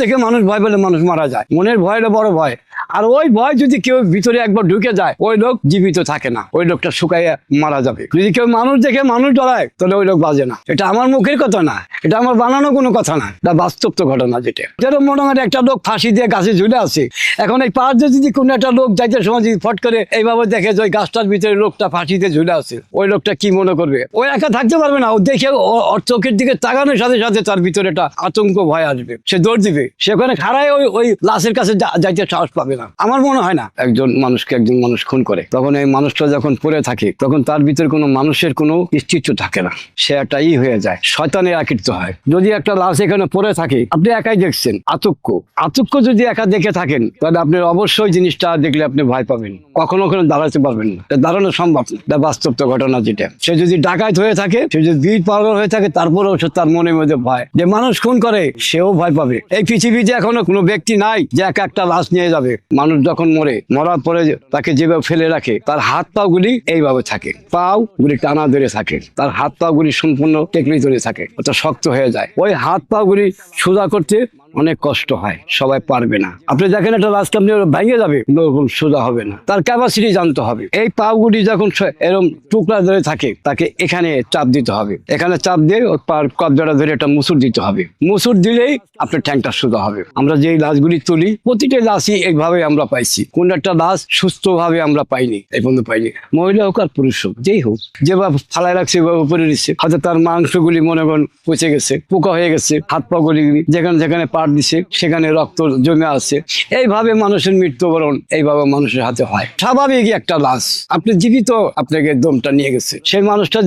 থেকে মানুষ ভয় পেলে মানুষ মারা যায়। মনের ভয়টা বড় ভয়। আর ওই ভয় যদি কেউ ভিতরে একবার ঢুকে যায়, ওই লোক জীবিত থাকে না। ওই লোকটা শুকাইয়া মারা যাবে। যদি কেউ মানুষ দেখে মানুষ ডরায়, তাহলে ওই লোক বাজে না। এটা আমার মুখের কথা না। এটা আমার বানানো কোনো কথা না। এটা বাস্তব তো ঘটনা যেটা। যেরকম মোটামুটি একটা লোক ফাঁসি দিয়ে গাছে ঝুলে আছে। এখন এই পাহাড় যদি কোনো একটা লোক যাইতে সময় যদি ফট করে এইভাবে দেখে যে ওই গাছটার ভিতরে লোকটা ফাঁসিতে ঝুলে আছে, ওই লোকটা কি মনে করবে? ওই একা থাকতে পারবে না। ও দেখে ওর চোখের দিকে তাকানোর সাথে সাথে তার ভিতরে একটা আতঙ্ক ভয় আসবে। সে দৌড় দিবে। সেখানে খাড়ায় ওই ওই লাশের কাছে যাইতে সাহস পাবে না আমার মনে হয় না। একজন মানুষকে একজন মানুষ খুন করে। তখন এই মানুষটা যখন পড়ে থাকে, তখন তার ভিতরে কোনো মানুষের কোনো অস্তিত্ব থাকে না। সে একটা ই হয়ে যায়, শয়তানের আকৃত হয়। যদি একটা লাশ এখানে পড়ে থাকে, আপনি একাই দেখছেন আতঙ্ক আতঙ্ক যদি একা দেখে থাকেন, তাহলে আপনি অবশ্যই জিনিসটা দেখলে আপনি ভয় পাবেন। কখনো ওখানে দাঁড়াতে পারবেন না। দাঁড়ানো সম্ভব না। বাস্তব তো ঘটনা যেটা। সে যদি ডাকাত হয়ে থাকে, সে যদি বীর পাগল হয়ে থাকে, তারপরেও সে তার মনের মধ্যে ভয়। যে মানুষ খুন করে, সেও ভয় পাবে। এই পৃথিবীতে এখনও কোনো ব্যক্তি নাই যে একা একটা লাশ নিয়ে যাবে। মানুষ যখন মরে, মরার পরে তাকে যেভাবে ফেলে রাখে, তার হাত পা গুলি এইভাবে থাকে। পাও গুলি টানা ধরে থাকে। তার হাত পা গুলি সম্পূর্ণ টেকনি ধরে থাকে ওটা শক্ত হয়ে যায়। ওই হাত পা গুলি সোজা করতে অনেক কষ্ট হয়, সবাই পারবে না। আপনি দেখেন একটা রাস্তা আপনি ভেঙে যাবে ওরকম সোজা হবে না। তার ক্যাপাসিটি জানতে হবে। এই পাগুলি যখন এরকম টুকরা ধরে থাকে, তাকে এখানে চাপ দিতে হবে। এখানে চাপ দিয়ে ওর পার কবজাটা ধরে একটা মুসুর দিতে হবে। মুসুর দিলেই আপনার ট্যাঙ্কটা সোজা হবে। আমরা যেই লাশগুলি তুলি, প্রতিটা লাশই এইভাবে আমরা পাইছি। কোন একটা লাশ সুস্থভাবে আমরা পাইনি, এই পর্যন্ত পাইনি। মহিলা হোক আর পুরুষ হোক, যেই হোক, যেভাবে ফালাই রাখছে উপরে দিচ্ছে হয়তো তার মাংসগুলি মনে করেন পচে গেছে, পোকা হয়ে গেছে হাত পা গুলি যেখানে যেখানে পাট দিছে সেখানে রক্ত জমে আছে। এইভাবে মানুষের মৃত্যুবরণ এইভাবে মানুষের হাতে হয়। স্বাভাবিক একটা লাশ। আপনি জীবিত, আপনাকে দমটা নিয়ে গেছে। সেই মানুষটা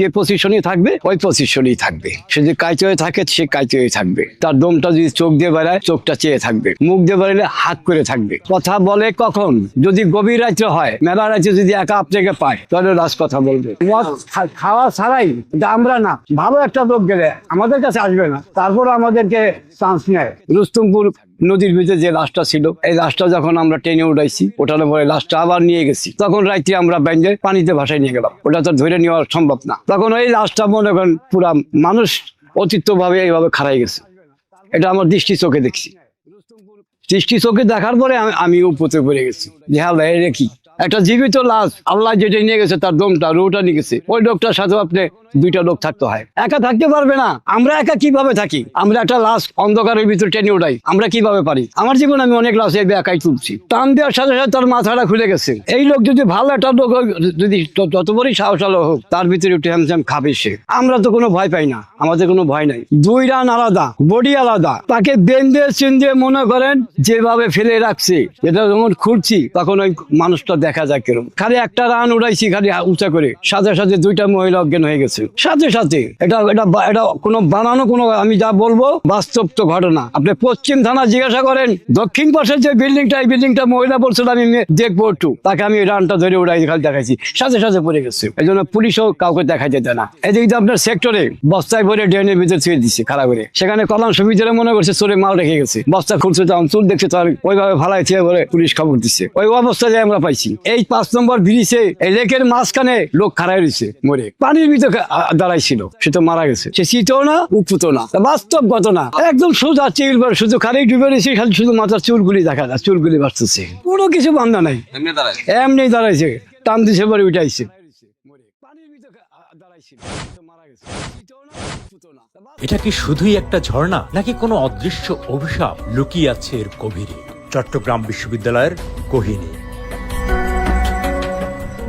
যে পজিশনে থাকবে, ওই পজিশনেই থাকবে। সে যদি কাইতে হয়ে থাকে, সে কাইতে হয়ে থাকবে। তার দমটা যদি চোখ দিয়ে বেড়ায়, চোখটা চেয়ে থাকবে। মুখ দিয়ে বেড়ালে হাত করে থাকবে। কথা বলে কখন? যদি গভীর রাত্রে হয়, মেলা রাত্রে যদি একা আপনাকে পায়, তাহলে লাশ কথা বলবে। খাওয়া ছাড়াই আমরা না। ভালো একটা লোক গেলে আমাদের কাছে আসবে না। তারপর আমাদেরকে চান্স নেয় রুস্তমপুর নদীর ভিতরে যে লাশটা ছিল, এই লাশটা যখন আমরা উঠাইছি পরে লাশটা আবার নিয়ে গেছি। তখন আমরা ব্যাঙ্গে পানিতে ভাসায় নিয়ে গেলাম। ওটা তো ধরে নেওয়া সম্ভব না। তখন ওই লাশটা মনে করেন পুরা মানুষ এইভাবে খারাই গেছে। এটা আমার দৃষ্টি চোখে দেখছি। দৃষ্টি চোখে দেখার পরে আমি উপতে পড়ে গেছি। যে এটা কি? একটা জীবিত লাশ আল্লাহ যেটা নিয়ে গেছে, তার দমটা রোটা নিয়ে গেছে। ওই লোকটার সাথে আপনি দুইটা লোক থাকতে হয়। একা থাকতে পারবে না। আমরা একা কীভাবে থাকি? আমরা একটা লাশ অন্ধকারের ভিতরে টেনে উঠাই। আমরা কীভাবে পারি? আমার জীবন আমি অনেক লাশ এভাবে একাই তুলছি। টান দেওয়ার সাথে সাথে তার মাথাটা খুলে গেছে। এই লোক যদি ভালো একটা লোক যদি যত বড়ই সাহসালো হোক, তার ভিতরে একটু হ্যামস্যাম খাবে সে। আমরা তো কোনো ভয় পাই না। আমাদের কোনো ভয় নাই। দুই রান আলাদা, বডি আলাদা। তাকে বেঁধে চিন্দে মনে করেন, যেভাবে ফেলে রাখছে এটা যখন খুঁড়ছি, তখন ওই মানুষটা দেখা যায় কেরম। খালি একটা রান উড়াইছি, খালি উঁচা করে। সাথে সাথে দুইটা মহিলা অজ্ঞান হয়ে গেছে। সাথে সাথে, এটা এটা এটা কোনো বানানো কোনো, আমি যা বলব বাস্তব তো ঘটনা। আপনি পশ্চিম থানা জিজ্ঞাসা করেন, দক্ষিণ পাশের যে বিল্ডিংটা এই বিল্ডিংটা মহিলা বলছিল আমি দেখব একটু। তাকে আমি রানটা ধরে উড়াই খালি দেখাইছি। সাথে সাথে পড়ে গেছে। এই জন্য পুলিশও কাউকে দেখাইতে দেয় না। এদিকে তো আপনার সেক্টরে বস্তায় ভরে ড্রেনের ভিতরে ছুঁয়ে দিচ্ছে খারাপ করে। সেখানে কলাম সুবিধারে মনে করছে, চোরে মাল রেখে গেছে। বস্তা খুলছে, তখন চুল দেখছে তার ওইভাবে ফালাই ছেড়ে ভরে পুলিশ খবর দিচ্ছে ওই অবস্থায় আমরা পাইছি। এই পাঁচ নম্বর ব্রিজে, এই লেকের মাঝখানে লোক খাড়াই রয়েছে, মরে। পানির ভিতরে দাঁড়াইছিল। সে তো মারা গেছে। সে শীতও না উপুতো না। বাস্তব ঘটনা একদম সোজা চিল শুধু খালি ডুবে রয়েছে খালি শুধু মাথার চুলগুলি দেখা যায় চুলগুলি বাড়তেছে কোনো কিছু বান্ধা নাই। এমনি দাঁড়াইছে। টান দিছে পরে উঠাইছে। পানির মারা গেছে শীতও না এটা কি শুধুই একটা ঝর্ণা নাকি কোনো অদৃশ্য অভিশাপ লুকিয়ে আছে এর গভীরে? চট্টগ্রাম বিশ্ববিদ্যালয়ের কোহিনী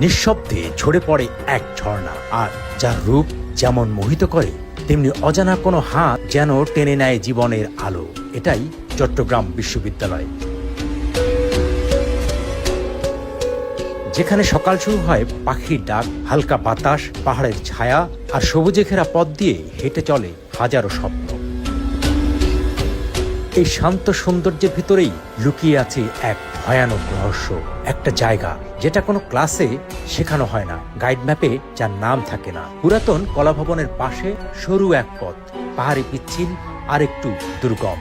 নিঃশব্দে ঝরে পড়ে এক ঝর্ণা। আর যার রূপ যেমন মোহিত করে, তেমনি অজানা কোনো হাত যেন টেনে নেয় জীবনের আলো। এটাই চট্টগ্রাম বিশ্ববিদ্যালয়। যেখানে সকাল শুরু হয় পাখির ডাক, হালকা বাতাস, পাহাড়ের ছায়া, আর সবুজে ঘেরা পথ দিয়ে হেঁটে চলে হাজারো স্বপ্ন। এই শান্ত সৌন্দর্যের ভিতরেই লুকিয়ে আছে এক ভয়ানক রহস্য। একটা জায়গা যেটা কোনো ক্লাসে শেখানো হয় না, গাইড ম্যাপে যার নাম থাকে না। পুরাতন কলাভবনের পাশে সরু এক পথ, পাহাড়ি পিচ্ছিল আর একটু দুর্গম।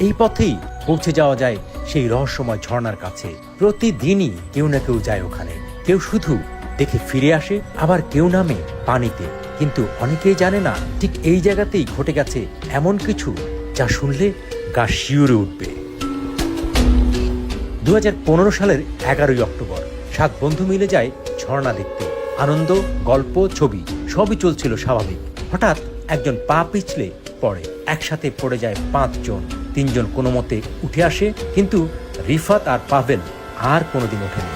এই পথেই পৌঁছে যাওয়া যায় সেই রহস্যময় ঝর্ণার কাছে। প্রতিদিনই কেউ না কেউ যায় ওখানে। কেউ শুধু দেখে ফিরে আসে, আবার কেউ নামে পানিতে। কিন্তু অনেকেই জানে না, ঠিক এই জায়গাতেই ঘটে গেছে এমন কিছু যা শুনলে গা শিউরে উঠবে। দু হাজার পনেরো সালের এগারোই অক্টোবর সাত বন্ধু মিলে যায় ঝর্ণা দেখতে। আনন্দ, গল্প, ছবি, সবই চলছিল স্বাভাবিক। হঠাৎ একজন পা পিছলে পড়ে। একসাথে পড়ে যায় পাঁচজন। তিনজন কোনো মতে উঠে আসে, কিন্তু রিফাত আর পাভেল আর কোনোদিন ওঠেনি।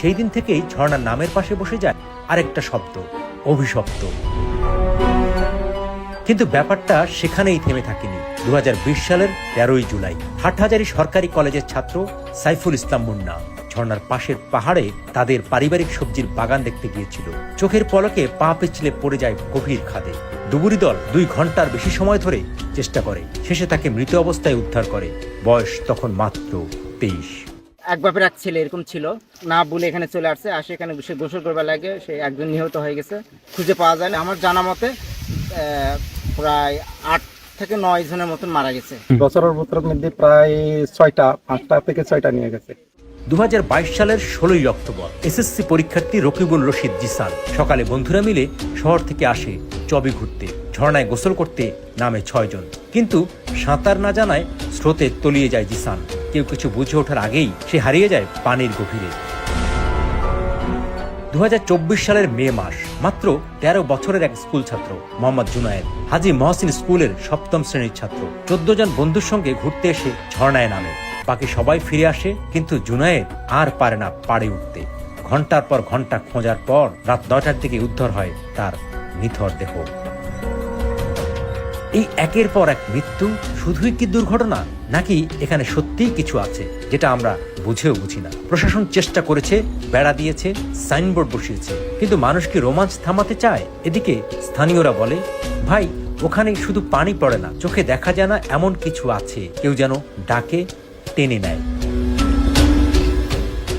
সেই দিন থেকেই ঝর্ণার নামের পাশে বসে যায় আরেকটা শব্দ, অভিশপ্ত। কিন্তু ব্যাপারটা সেখানেই থেমে থাকেনি। দু হাজার বিশ সালের তেরোই জুলাই। হাটহাজারি সরকারি কলেজের ছাত্র সাইফুল ইসলাম মুন্না ঝর্ণার পাশের পাহাড়ে তাদের পারিবারিক সবজির বাগান দেখতে গিয়েছিল। চোখের পলকে পা পিছলে পড়ে যায় গভীর খাদে। ডুবুরি দল দুই ঘণ্টার বেশি সময় ধরে চেষ্টা করে, শেষে তাকে মৃত অবস্থায় উদ্ধার করে। বয়স তখন মাত্র তেইশ। এক বাপের এক ছেলে এরকম ছিল, না বলে এখানে চলে আসছে, আসে এখানে সে গোসল করবার লাগে, সে একজন নিহত হয়ে গেছে, খুঁজে পাওয়া যায় না। আমার জানা মতে প্রায় আট থেকে নয় জনের মতন মারা গেছে। বছরের বছরের মধ্যে প্রায় ছয়টা পাঁচটা থেকে ছয়টা নিয়ে গেছে। দু সালের ষোলোই অক্টোবর এসএসসি পরীক্ষার্থী রকিবুল রশিদ জিসান সকালে বন্ধুরা মিলে শহর থেকে আসে চবে ঘুরতে ঝর্ণায় গোসল করতে নামে ছয়জন। কিন্তু সাঁতার না জানায় স্রোতে তলিয়ে যায় জিসান। কেউ কিছু বুঝে ওঠার আগেই সে হারিয়ে যায় পানির গভীরে। দু সালের মে মাস, মাত্র তেরো বছরের এক স্কুল ছাত্র, মোহাম্মদ জুনায়েদ। হাজি মহসিন স্কুলের সপ্তম শ্রেণির ছাত্র। চোদ্দ জন বন্ধুর সঙ্গে ঘুরতে এসে ঝর্ণায় নামে। বাকি সবাই ফিরে আসে, কিন্তু জুনায়েদ আর পারে না পাড়ে উঠতে। ঘণ্টার পর ঘণ্টা খোঁজার পর রাত নয়টার দিকে উদ্ধার হয় তার নিথর দেহ। এই একের পর এক মৃত্যু শুধুই কি দুর্ঘটনা, নাকি এখানে সত্যিই কিছু আছে, যেটা আমরা বুঝেও বুঝি না। প্রশাসন চেষ্টা করেছে, বেড়া দিয়েছে, সাইনবোর্ড বসিয়েছে। কিন্তু মানুষ কি রোমাঞ্চ থামাতে চায়? এদিকে স্থানীয়রা বলে, ভাই, ওখানে শুধু পানি পড়ে না, চোখে দেখা যায় না এমন কিছু আছে। কেউ যেন ডাকে, টেনে নেয়।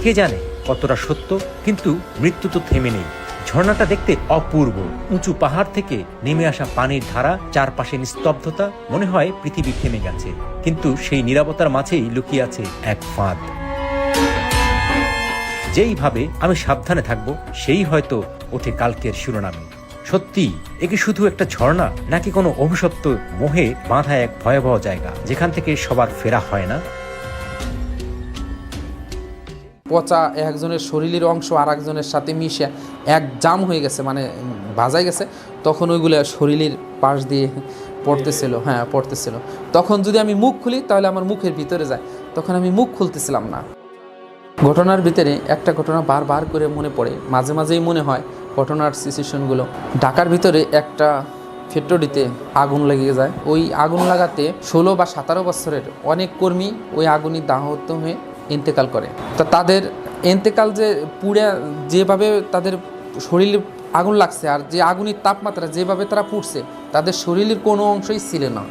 কে জানে কতটা সত্য, কিন্তু মৃত্যু তো থেমে নেই। ঝর্ণাটা দেখতে অপূর্ব। উঁচু পাহাড় থেকে নেমে আসা পানির ধারা, চারপাশে নিস্তব্ধতা, মনে হয় পৃথিবী থেমে গেছে। কিন্তু সেই নিরাপত্তার মাঝেই লুকিয়ে আছে এক ফাঁদ। যেইভাবে আমি সাবধানে থাকব, সেই হয়তো ওঠে কালকের শিরোনামে। সত্যি, এ কি শুধু একটা ঝর্ণা, নাকি কোনো অভিশপ্ত মোহে বাঁধা এক ভয়াবহ জায়গা, যেখান থেকে সবার ফেরা হয় না? পচা একজনের শরীরের অংশ আর একজনের সাথে মিশে এক জাম হয়ে গেছে মানে ভাজাই গেছে, তখন ওইগুলো শরীরের পাশ দিয়ে পড়তেছিল হ্যাঁ পড়তেছিল। তখন যদি আমি মুখ খুলি, তাহলে আমার মুখের ভিতরে যায়, তখন আমি মুখ খুলতেছিলাম না। ঘটনার ভিতরে একটা ঘটনা বারবার করে মনে পড়ে, মাঝে মাঝেই মনে হয় ঘটনার সিচুয়েশনগুলো। ঢাকার ভিতরে একটা ফ্যাক্টরিতে আগুন লেগে যায়। ওই আগুন লাগাতে ষোলো বা সতেরো বছরের অনেক কর্মী ওই আগুনই দাহত হয়ে ইন্তেকাল করে। তা তাদের ইন্তেকাল যে পুড়ে, যেভাবে তাদের শরীরে আগুন লাগছে আর যে আগুনের তাপমাত্রা যেভাবে তারা পুড়ছে, তাদের শরীরের কোনো অংশই ছিল না।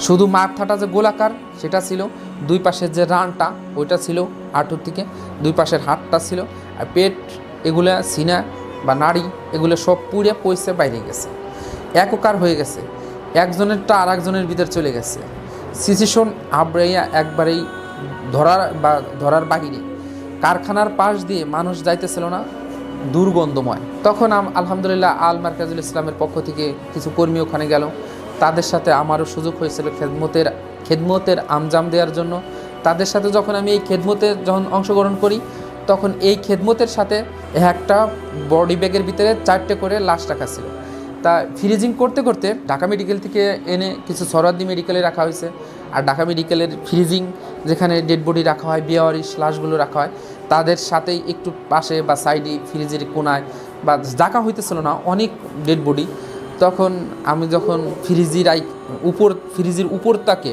শুধু মাথাটা যে গোলাকার, সেটা ছিল। দুই পাশের যে রানটা, ওইটা ছিল হাঁটুর থেকে দুই পাশের হাতটা ছিল। আর পেট, এগুলা সিনা বা নাড়ি, এগুলো সব পুড়ে পয়সে বাইরে গেছে। এককার হয়ে গেছে। একজনেরটা আর একজনের ভিতর চলে গেছে। সিচুয়েশন আবরাইয়া একবারেই ধরার বা ধরার বাহিরে। কারখানার পাশ দিয়ে মানুষ যাইতেছিল না, দুর্গন্ধময়। তখন আলহামদুলিল্লাহ, আল মার্কাজুল ইসলামের পক্ষ থেকে কিছু কর্মী ওখানে গেল। তাদের সাথে আমারও সুযোগ হয়েছিল খেদমতের খেদমতের আঞ্জাম দেওয়ার জন্য। তাদের সাথে যখন আমি এই খেদমতে যখন অংশগ্রহণ করি, তখন এই খেদমতের সাথে একটা বডি ব্যাগের ভিতরে চারটে করে লাশ রাখা ছিল। তা ফ্রিজিং করতে করতে ঢাকা মেডিকেল থেকে এনে কিছু সরাদ্দি মেডিকেলে রাখা হয়েছে। আর ঢাকা মেডিকেলের ফ্রিজিং যেখানে ডেড বডি রাখা হয় বিয়ারিশ লাশগুলো রাখা হয়, তাদের সাথেই একটু পাশে বা সাইডে ফ্রিজের কোনায় বা জায়গা হইতেছিল না, অনেক ডেড বডি। তখন আমি যখন ফ্রিজির আই উপর, ফ্রিজের উপর তাকে,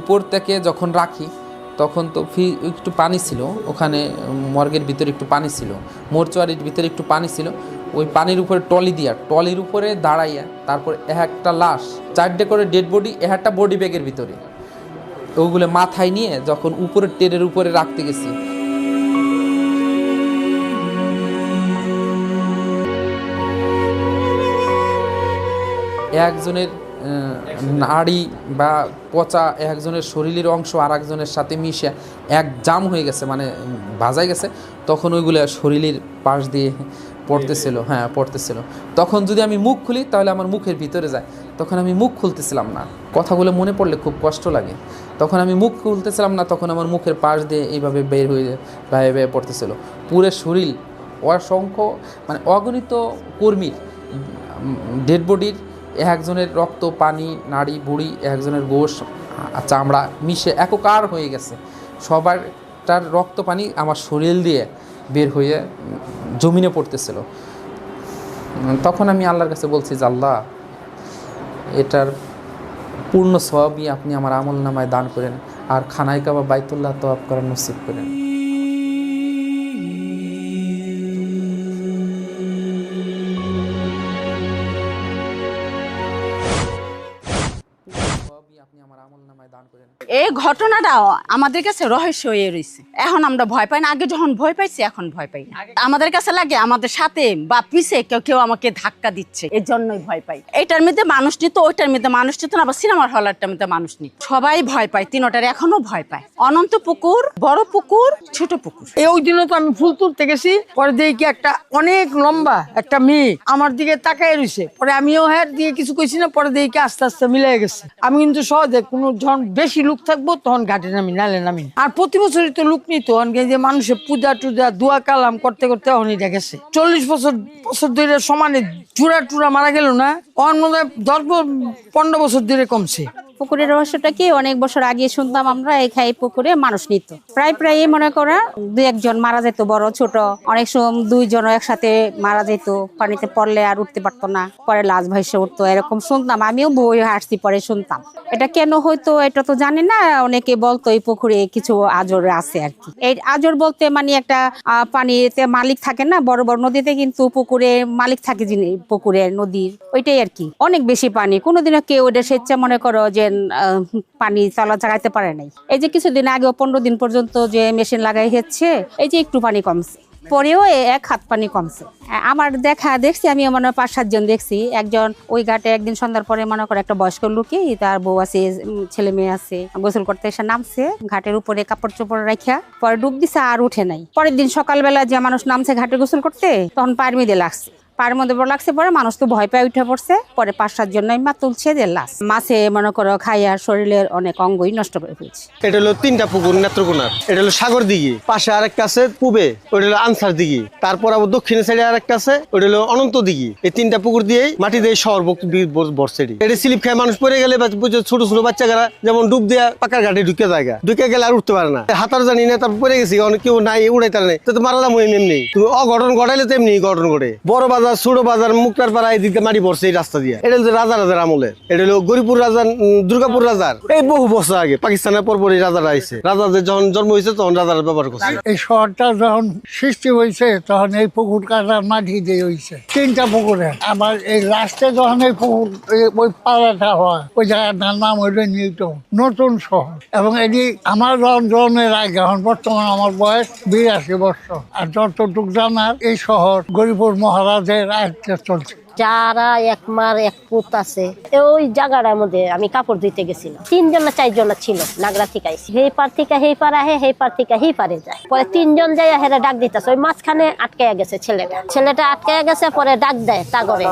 উপর থেকে যখন রাখি, তখন তো ফি একটু পানি ছিল, ওখানে মর্গের ভিতরে একটু পানি ছিল, মোরচুয়ারির ভিতরে একটু পানি ছিল, ওই পানির উপরে টলি দিয়া টলির উপরে দাঁড়াইয়া তারপর এক একটা লাশ, চারটে করে ডেড বডি এক একটা বডি ব্যাগের ভিতরে। ওগুলো মাথায় নিয়ে যখন উপরের টেরের উপরে রাখতে গেছি একজনের নাড়ি বা পচা একজনের শরীরের অংশ আর একজনের সাথে মিশে এক জাম হয়ে গেছে মানে ভাজাই গেছে তখন ওইগুলো শরীরের পাশ দিয়ে পড়তেছিল হ্যাঁ পড়তেছিল। তখন যদি আমি মুখ খুলি তাহলে আমার মুখের ভিতরে যায়। তখন আমি মুখ খুলতেছিলাম না। কথাগুলো মনে পড়লে খুব কষ্ট লাগে। তখন আমি মুখ খুলতেছিলাম না তখন আমার মুখের পাশ দিয়ে এইভাবে বের হয়ে বেয়ে বেয়ে পড়তেছিল। পুরো শরীর অসংখ্য মানে অগণিত কর্মীর ডেড বডির একজনের রক্ত, পানি, নাড়ি, বুড়ি একজনের গোশ চামড়া মিশে একাকার হয়ে গেছে। সবারটার রক্ত, পানি আমার শরীর দিয়ে বের হয়ে জমিনে পড়তেছিল। তখন আমি আল্লাহর কাছে বলছি যে, আল্লাহ, এটার পূর্ণ সবই আপনি আমার আমল নামায় দান করেন। আর খানায় কাবা বাইতুল্লাহ তওয়াব করার নসিব করেন। ঘটনাটা আমাদের কাছে রহস্য হয়ে রয়েছে এখন আমরা ভয় পাই না। আগে যখন ভয় পাইছি এখন ভয় পাই না। আমাদের কাছে লাগে আমাদের সাথে বা পিছে কেউ কেউ আমাকে ধাক্কা দিচ্ছে। এর জন্যই ভয় পাই। এটার মধ্যে মানুষ নিত ওইটার মধ্যে মানুষ নিত না আবার সিনেমার হলারটার মধ্যে মানুষ নিত। সবাই ভয় পায় তিনোটার এখনও ভয় পায়। অনন্ত পুকুর বড় পুকুর ছোট পুকুর। এই ওই দিনও তো আমি ফুল তুলতে গেছি পরে দেখি একটা অনেক লম্বা একটা মেয়ে আমার দিকে তাকায় রয়েছে পরে আমিও হ্যাঁ দিয়ে কিছু কইছি না পরে দেখি কি আস্তে আস্তে মিলে গেছে। আমি কিন্তু সহজে কোনো যখন বেশি লোক থাকব তখন ঘাটে নামি, নালে নামি। আর প্রতি বছরই তো লোক নিত মানুষে যে মানুষের পূজা টুজা, দোয়া কালাম করতে করতে অনেক গেছে চল্লিশ বছর বছর ধরে সমানে চূড়া টুরা মারা গেল না অন্য দশ পনেরো বছর ধরে কমছে। পুকুরের রহস্যটা কি? অনেক বছর আগে শুনতাম আমরা এই খাই পুকুরে মানুষ নিত। প্রায় প্রায় মনে করা, দুই একজন মারা যেত বড়, ছোট। অনেক সময় দুইজন একসাথে মারা যেত, পানিতে পড়লে আর উঠতে পারতো না। পরে লাশ ভাইসে উঠতো, এরকম শুনতাম। আমিও বই হাসছি পরে শুনতাম। এটা কেন হয়তো এটা তো জানি না। অনেকে বলতো এই পুকুরে কিছু আজর আছে আর কি। এই আজর বলতে মানে একটা পানিতে মালিক থাকে না, বড় বড় নদীতে কিন্তু পুকুরে মালিক থাকে যিনি পুকুরে নদীর। ওইটাই আর কি। অনেক বেশি পানি। কোনোদিনও কেউ ওটা স্বেচ্ছা মনে করো যে আহ, পানি চলা চালাতে পারে নাই। এই যে কিছুদিন আগে পনেরো দিন পর্যন্ত যে মেশিন লাগাই হচ্ছে এই যে একটু পানি কমছে। পরেও এক হাত পানি কমছে। আমার দেখা দেখছি আমি মনে পাঁচ সাতজন দেখছি। একজন ওই ঘাটে একদিন সন্ধ্যার পরে মনে করে একটা বয়স্ক লোকই তার বউ আছে ছেলে মেয়ে আছে গোসল করতে এসে নামছে ঘাটের উপরে কাপড় চোপড় রাখিয়া পরে ডুব দিছে আর উঠে নাই। পরের দিন সকালবেলা যে মানুষ নামছে ঘাটে গোসল করতে তখন পায়ের মধ্যে লাগছে। পায়ের মধ্যে বড় লাগছে, পরে মানুষ তো ভয় পেয়ে উঠে পড়ছে, পরে পাঁচ সাত জন মা তুলছে যে লাশ। মাছে মনে করো খাইয়া শরীরের অনেক অঙ্গই নষ্ট করে ফেলছে। এটা হলো তিনটা পুকুর, নেত্রকোনার। এটা হলো সাগর দিঘি, পাশে আরেকটা আছে পূবে ওটা হলো আনসার দিঘি। তারপর আবার দক্ষিণে সাইডে আরেকটা আছে ওটা হলো অনন্ত দিঘি। এই তিনটা পুকুর দিয়েই মাটি দিয়ে শহর বর্ষে এটা। স্লিপ খেয়ে মানুষ পড়ে গেলে ছোট ছোট বাচ্চা বাচ্চারা যেমন ডুব দেয়া পাকার ঘাটে ঢুকে জায়গা ঢুকে গেলে আর উঠতে পারে না। হাতার জানি না, তারপর পড়ে গেছি, অনেক কেউ নাই উড়াই তার নেই। তো তো মারা যাব এমনি তুমি অঘটন ঘটাইলে তো এমনি ঘটন ঘটে। বড় বাজার ছোট বাজার মুক্তার পাড়া এদিকে মাটি পড়ছে এই রাস্তা দিয়ে। এটা হলো রাজা রাজার আমলের এটা হলো গরিপুর রাজার দুর্গাপুর রাজার। এই বহু বছর আগে পাকিস্তানের পর পর এই রাজারা আইছে। রাজাদের যখন জন্ম হয়েছে, তখন রাজারা ব্যবহার করছে। এই শহরটা যখন সৃষ্টি হয়েছে, তখন এই পুকুর কাটার মাটি দিয়ে হয়েছে তিনটা পুকুরে। আবার এই রাস্তায় যখন এই পুকুর ওই পাড়াটা হয়, ওই জায়গাটার নাম হইল নিউটন, নতুন শহর। এবং এটি আমার যখন জন্মের আগে, এখন বর্তমান আমার বয়স বিরাশি বছর। আর যতটুক জানার, এই শহর গরিপুর মহারাজের আয়ত্তে চলছে। যারা এক মার এক পুত আছে ওই জায়গাটার মধ্যে আমি কাপড় ধুইতে গেছিলাম। তিনজন না চারজন ছিল, নাগরা থেকে আইসি হেই পার থেকে হেই পার আহে, হেই পার থেকে হেই পারে যায়। পরে তিনজন যাই হেরে ডাক দিতেছে, ওই মাঝখানে আটকাইয়া গেছে ছেলেটা। ছেলেটা আটকাইয়া গেছে, পরে ডাক দেয় তাগরে।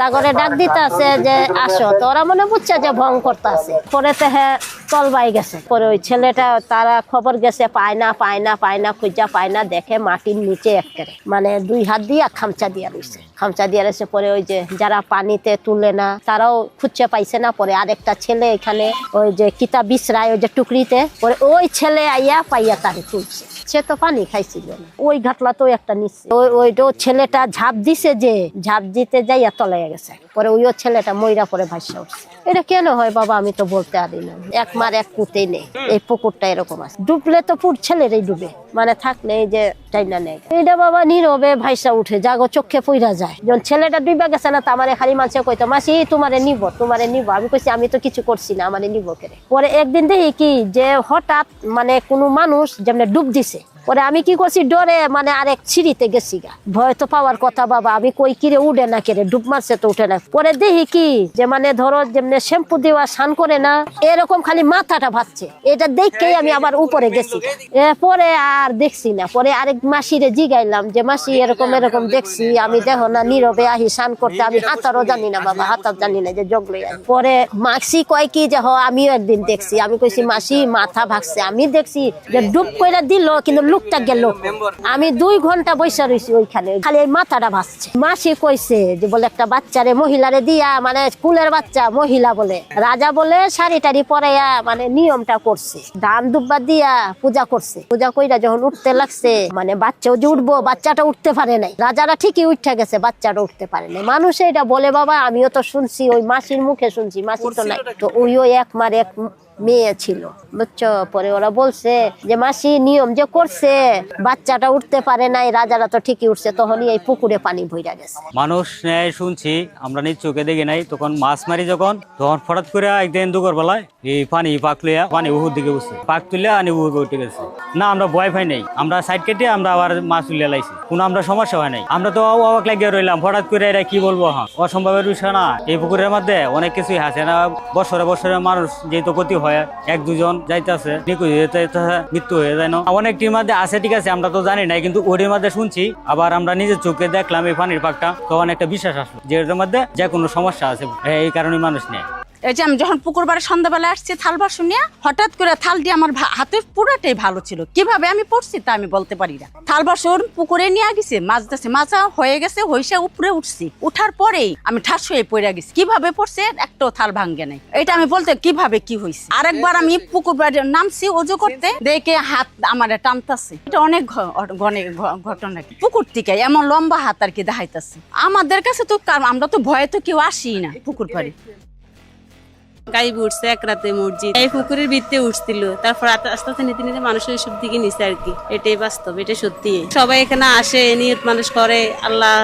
তাগরে ডাক দিতে আছে যে, আসো তো ওরা মনে বুঝছে যে ভং করতে আছে পরে তো হ্যাঁ তলবাই গেছে। পরে ওই ছেলেটা তারা খবর গেছে, পায় না পায় না পায় না, খুঁজা পায় না, দেখে মাটির নিচে একেবারে মানে দুই হাত দিয়া খামচা দিয়া রয়েছে খামচা দিয়া রয়েছে পরে ওই যে যারা পানিতে তুলে না, তারাও খুঁজছে পাইছে না। পরে আরেকটা ছেলে এখানে ওই যে কিতাব বিশ্রায় ওই যে টুকরিতে, পরে ওই ছেলে আইয়া পাইয়া তারে তুলছে। সে তো পানি খাইছিল ওই ঘাটলা তো একটা নিচ্ছে ওই, ওইটা ছেলেটা ঝাঁপ দিছে যে, ঝাঁপ দিতে যাইয়া তলাইয়া গেছে। পরে ওইও ছেলেটা ময়রা পরে ভাসা উঠছে। এটা কেন হয় বাবা, আমি তো বলতে পারি না। এক মার এক পুঁতেই নেই। এই পুকুরটা এরকম আছে। ডুবলে তো পুর ছেলেরই ডুবে। মানে থাকলে এই যে টাইনা নেই। এটা বাবা নীরবে ভাইসা উঠে, জাগো চোখে পইরা যায়। যখন ছেলেটা ডুবা গেছে না, তো আমার খালি মানুষে কইতো, মাসি, তোমারে নিব তোমারে নিব। আমি কইছি, আমি তো কিছু করছি না, আমারে নিব কেরে? পরে একদিন দেখি কি, যে হঠাৎ মানে কোনো মানুষ যেমন ডুব দিছে পরে আমি কি করছি, ডরে মানে আরেক সিঁড়িতে গেছি গা। ভয় তো পাওয়ার কথা বাবা, আমি কই কিরে উঠে না কেরে ডুব মারছে তো উঠে না। পরে দেখি কি, যে মানে ধরো যেমনি শ্যাম্পু দেওয়া, স্নান করে না, এরকম খালি মাথাটা ভাসছে। এটা দেখেই আমি আবার উপরে গেছি পরে আর দেখছি না। পরে আরেক মাসিরে জিগাইলাম যে, মাসি, এরকম এরকম দেখছি, আমি দেখো না, নীরবে আহি স্নান করতে, আমি হাতারও জানি না বাবা হাতার জানি না যে জগলে। পরে মাসি কয় কি যে, হ, আমিও একদিন দেখছি। আমি কইছি, মাসি, মাথা ভাগছে আমি দেখছি যে, ডুব কইরা দিল, কিন্তু লুকটা গেল। আমি দুই ঘণ্টা বসে রয়েছি ওইখানে। খালি এই মাথাটা ভাসছে। মাসি কইছে যে বলে একটা বাচ্চারে মহিলারে দিয়া মানে স্কুলের বাচ্চা মহিলা বলে। রাজা বলে শাড়ি টাড়ি পরাইয়া মানে নিয়মটা করছে। ধান দুব্বা দিয়া পূজা করছে। পূজা কইরা যখন উঠতে লাগছে মানে বাচ্চাও যে উঠবো বাচ্চাটা উঠতে পারে নাই। রাজারা ঠিকই উঠে গেছে বাচ্চাটা উঠতে পারে নাই। মানুষ এটা বলে বাবা আমিও তো শুনছি ওই মাসির মুখে শুনছি মাসি তো নাই। তো ওইও এক মার এক মেয়ে ছিল, বুঝছ? পরে ওরা বলছে যে, মাসি, নিয়ম যে করছে, বাচ্চাটা উঠতে পারে নাই, রাজারা তো ঠিকই উঠছে, তখনই এই পুকুরে পানি ভইরা গেছে। মানুষ নেয় শুনছি, আমরা নিজ চোখে দেখি নাই, তখন মাছ মারি যখন, তখন হঠাৎ করে একদিন দুপুর বেলায় এই পানি পাক লইয়া পানি উহুর দিকে উঠছে পাক তুলে আনি উহুকে উঠে গেছে। না, আমরা ভয় পাই নাই, আমরা সাইড কেটে আমরা আবার মাছ তুলে লাইছি, কোনো আমরা সমস্যা হয় নাই। আমরা তো অবাক লাগিয়ে রইলাম, হঠাৎ করে এরা কি বলব হ্যাঁ অসম্ভবের বিষয় না, এই পুকুরের মধ্যে অনেক কিছুই আছে না, বছরে বছরে মানুষ যেহেতু ক্ষতি হয় এক দুজন যাইতেছে। নিখোঁজ হয়ে মৃত্যু হয়ে যায় না। অনেকটির মধ্যে আছে, ঠিক আছে, আমরা তো জানি না কিন্তু ওটির মধ্যে শুনছি, আবার আমরা নিজের চোখে দেখলাম এই পানির পাকটা। তখন একটা বিশ্বাস আসলো, যে মধ্যে যে কোনো সমস্যা আছে। এই কারণে মানুষ নেয়। এই যে আমি যখন পুকুর বাড়ি সন্ধ্যাবেলা আসছি থাল বাসন হঠাৎ করে থাল দিয়ে আমার হাতের পুরাটাই ভালো ছিল। কীভাবে আমি পড়ছি তা আমি বলতে পারি না। থাল বাসন পুকুরে নিয়ে গেছে দিয়েছে মাছা হয়ে গেছে, হইসে উপরে উঠছি। উঠার পরেই আমি ঠাস হয়ে পড়ে গেছি। কীভাবে পড়ছে? একটাও থাল ভাঙ্গে নাই। এটা আমি বলতে কীভাবে কি হয়েছে আরেকবার আমি পুকুর বাড়ি নামছি ওজো করতে, দেখে হাত আমার টানতাছে। এটা অনেক ঘটনা। পুকুর থেকে এমন লম্বা হাত আর কি দেখাইতাছে। আমাদের কাছে তো আমরা তো ভয়ে তো কেউ আসি না পুকুর পাড়ে গাইব উঠছে এক রাতে মসজিদ? এই পুকুরের ভিত্তে উঠছিল। তারপর আস্তে আস্তে নিতে নিতে মানুষ ওইসব দিকে নিছে আর কি। এটাই বাস্তব এটা সত্যি। সবাই এখানে আসে, নিয়ত মানুষ করে, আল্লাহ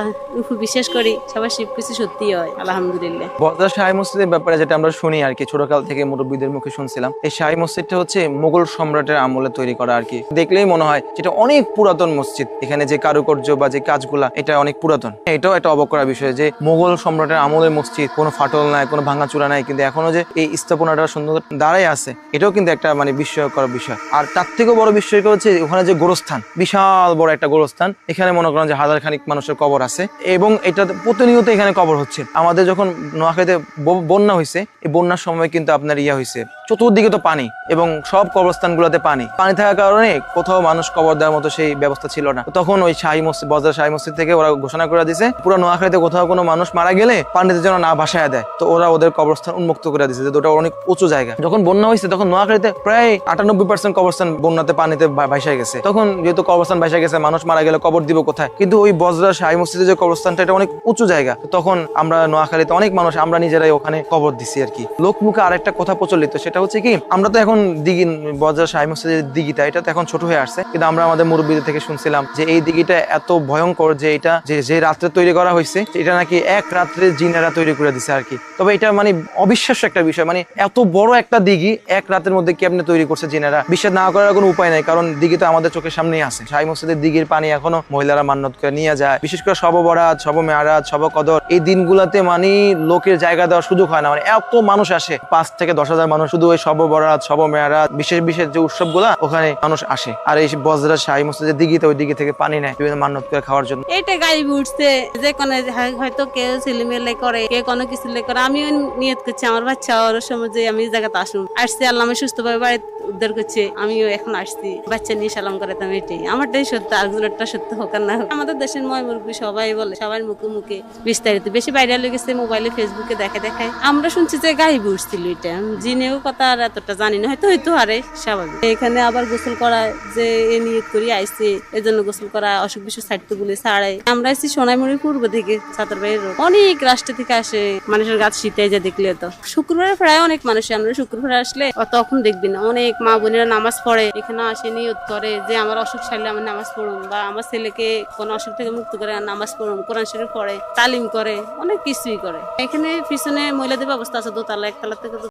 বিশ্বাস করি সবাই সব কিছু সত্যি হয়, আলহামদুলিল্লাহ। বজরা শাহী মসজিদের ব্যাপারে যেটা আমরা শুনি আর কি, ছোটকাল থেকে মুরব্বীদের মুখে শুনছিলাম, এই শাহী মসজিদটা হচ্ছে মোগল সম্রাটের আমলে তৈরি করা আর কি। দেখলেই মনে হয় যেটা অনেক পুরাতন মসজিদ। এখানে যে কারুকার্য বা যে কাজগুলা, এটা অনেক পুরাতন। এটাও একটা অবাক বিষয় যে মোগল সম্রাটের আমলের মসজিদ, কোনো ফাটল নাই, কোনো ভাঙাচুরা নাই, কিন্তু এখনও যে এই স্থাপনাটা সুন্দর দাঁড়াই আছে। এটাও কিন্তু একটা মানে বিস্ময়কর বিষয়। আর তার থেকেও বড় বিস্ময়কর হচ্ছে ওখানে যে গোরস্থান, বিশাল বড় একটা গোরস্থান। এখানে মনে করেন যে হাজার খানিক মানুষের কবর আছে এবং এটা প্রতিনিয়ত এখানে কবর হচ্ছে। আমাদের যখন নোয়াখালীতে বন্যা হয়েছে এই বন্যার সময় কিন্তু আপনার ইয়া হয়েছে চতুর্দিকে তো পানি এবং সব কবরস্থানগুলোতে পানি। পানি থাকার কারণে কোথাও মানুষ কবর দেওয়ার মতো সেই ব্যবস্থা ছিল না। তখন ওই শাহী মসজিদ বজরা শাহী মসজিদ থেকে ওরা ঘোষণা করে দিছে, পুরো নোয়াখালীতে কোথাও কোনো মানুষ মারা গেলে পানিতে যেন না ভাসায় দেয়। তো ওরা ওদের কবরস্থান উন্মুক্ত করে দিছে যে ওটা অনেক উঁচু জায়গা। যখন বন্যা হয়েছে, তখন নোয়াখালীতে প্রায় আটানব্বই পার্সেন্ট কবরস্থান বন্যাতে পানিতে ভাসায় গেছে। তখন যেহেতু কবরস্থান ভাসায় গেছে, মানুষ মারা গেলে কবর দিব কোথায়? কিন্তু ওই বজরা শাহী মসজিদের যে কবরস্থানটা, এটা অনেক উঁচু জায়গা। তখন আমরা নোয়াখালীতে অনেক মানুষ, আমরা নিজেরাই ওখানে কবর দিছি আর কি। লোকমুখে আরেকটা কথা প্রচলিত, সেটা হচ্ছে কি, আমরা তো এখন দিঘি, বজরা শাহী মসজিদের দিঘিটা, এটা তো এখন ছোট হয়ে আসছে। কিন্তু আমরা আমাদের মুরব্বীদের থেকে শুনছিলাম যে এই দিঘিটা এত ভয়ঙ্কর যে এটা, যে রাত্রে তৈরি করা হয়েছে, এটা নাকি এক রাত্রে জিনেরা তৈরি করে দিছে আর কি। তবে এটা মানে অবিশ্বাস্য একটা বিষয় মানে এত বড় একটা দিঘি, এক রাতের মধ্যে কেমনে তৈরি করছে জিনেরা? বিশ্বাস না করার কোনো উপায় নাই, কারণ দিঘি তো আমাদের চোখের সামনেই আছে। শাহী মসজিদের দিঘির পানি এখনও মহিলারা মান্যত করে নিয়ে যায়। বিশেষ করে শব বরাত শব মেয়ারাত শব কদর, এই দিনগুলোতে মানে লোকের জায়গা দেওয়ার সুযোগ হয় না মানে এত মানুষ আসে, পাঁচ থেকে দশ হাজার মানুষ শুধু ওই শব বরাত শব মেয়ারাত বিশেষ বিশেষ যে উৎসবগুলা, ওখানে মানুষ আসে। আর এই বজরা শাহী মসজিদের দিঘিতে ওই দিঘি থেকে পানি নেয়, বিভিন্ন মান্যত করে খাওয়ার জন্য। এটা গাইব উঠছে, যে কোনো হয়তো কেউ ছেলে মেয়ে করে, কেউ কোনো কিছু করে। আমিও নিয়ত করছি, আমার বাচ্চা ওর সময় আমি এই জায়গাতে আসুন আসছি, আল্লাহ আমি সুস্থভাবে বাড়ি উদ্ধার করছে, আমিও এখন আসছি। বাচ্চা নিয়ে সালাম করে তো এটাই। আমারটাই সত্য, আরেকজনেরটা সত্য হোক আর না হোক। আমাদের দেশের ময় মুরব্বী সবাই বলে, সবার মুখে মুখে বিস্তারিত। বেশি বাইরে লেগেছে মোবাইলে ফেসবুকে দেখে দেখায় আমরা শুনছি যে গাইব উঠছিল এটা। জিনেও কথা আর এতটা জানি না, হয়তো হয়তো আরে স্বাভাবিক। এখানে আবার গোসল করা যে এ নিয়ত করি, আইসি এই জন্য গোসল করা, অসুখ বিসুখ সাইড তো বলে ছাড়াই আমরা আসছি সোনাইমুড়ির পূর্ব থেকে ছাত্র ভাইয়ের অনেক রাষ্ট্র থেকে আসে, মানুষের গাছ শীতে যা দেখলে তো। শুক্রবারে প্রায় অনেক মানুষ আমরা শুক্রবার আসলে তখন দেখবি না। অনেক মা বোনেরা নামাজ পড়ে, এখানে আসে, নিয়ত করে, যে আমার অসুখ সারলে আমার নামাজ পড়ুন বা আমার ছেলেকে কোন অসুখ থেকে মুক্ত করে নামাজ পড়ুন কোরআন শরীফ পড়ে, তালিম করে, অনেক কিছুই করে। এখানে পিছনে মহিলাদের ব্যবস্থা আছে, দোতলা, একতলা থেকে